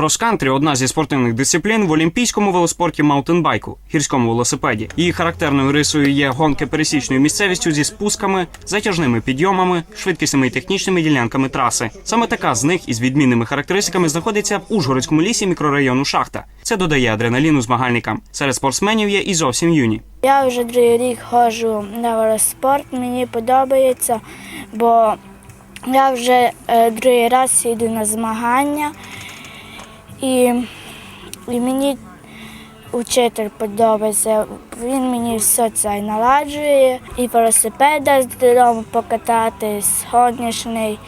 Крос-кантрі одна зі спортивних дисциплін в олімпійському велоспорті маунтенбайку, гірському велосипеді. Її характерною рисою є гонки пересічною місцевістю зі спусками, затяжними підйомами, швидкісними і технічними ділянками траси. Саме така з них із відмінними характеристиками знаходиться в Ужгородському лісі мікрорайону Шахта. Це додає адреналіну змагальникам. Серед спортсменів є і зовсім юні. Я вже другий рік ходжу на велоспорт, мені подобається, бо я вже е, другий раз їду на змагання і, і мені учитель подобається. Він мені все це наладжує, і велосипеда додому покататись, гонячний,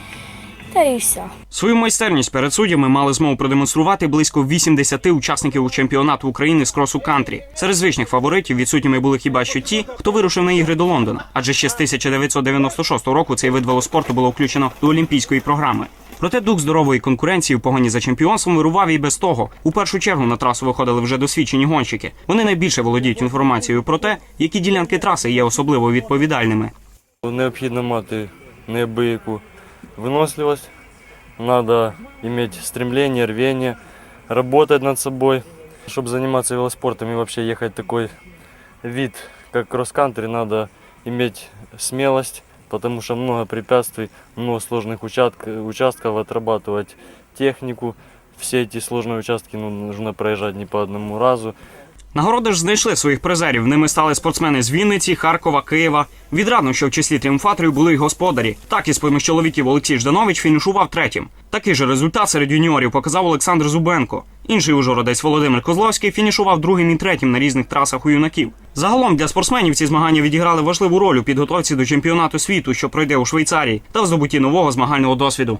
та і все. Свою майстерність перед суддями мали змогу продемонструвати близько 80 учасників чемпіонату України з кросу кантрі. Серед звичних фаворитів відсутніми були хіба що ті, хто вирушив на ігри до Лондона, адже ще з 1996 року цей вид велоспорту було включено до олімпійської програми. Проте дух здорової конкуренції в погоні за чемпіонством вирував і без того. У першу чергу на трасу виходили вже досвідчені гонщики. Вони найбільше володіють інформацією про те, які ділянки траси є особливо відповідальними. Необхідно мати неабияку выносливость, надо иметь стремление, рвение, работать над собой. Чтобы заниматься велоспортом и вообще ехать такой вид, как кросс-кантри, надо иметь смелость, потому что много препятствий, много сложных участк- участков, отрабатывать технику. Все эти сложные участки ну, нужно проезжать не по одному разу. Нагороди ж знайшли своїх призерів. Ними стали спортсмени з Вінниці, Харкова, Києва. Відрадно, що в числі тріумфаторів були й господарі. Так із поміж чоловіків Олексій Жданович фінішував третім. Такий же результат серед юніорів показав Олександр Зубенко. Інший ужгородець Володимир Козловський фінішував другим і третім на різних трасах у юнаків. Загалом для спортсменів ці змагання відіграли важливу роль у підготовці до чемпіонату світу, що пройде у Швейцарії, та в здобутті нового змагального досвіду.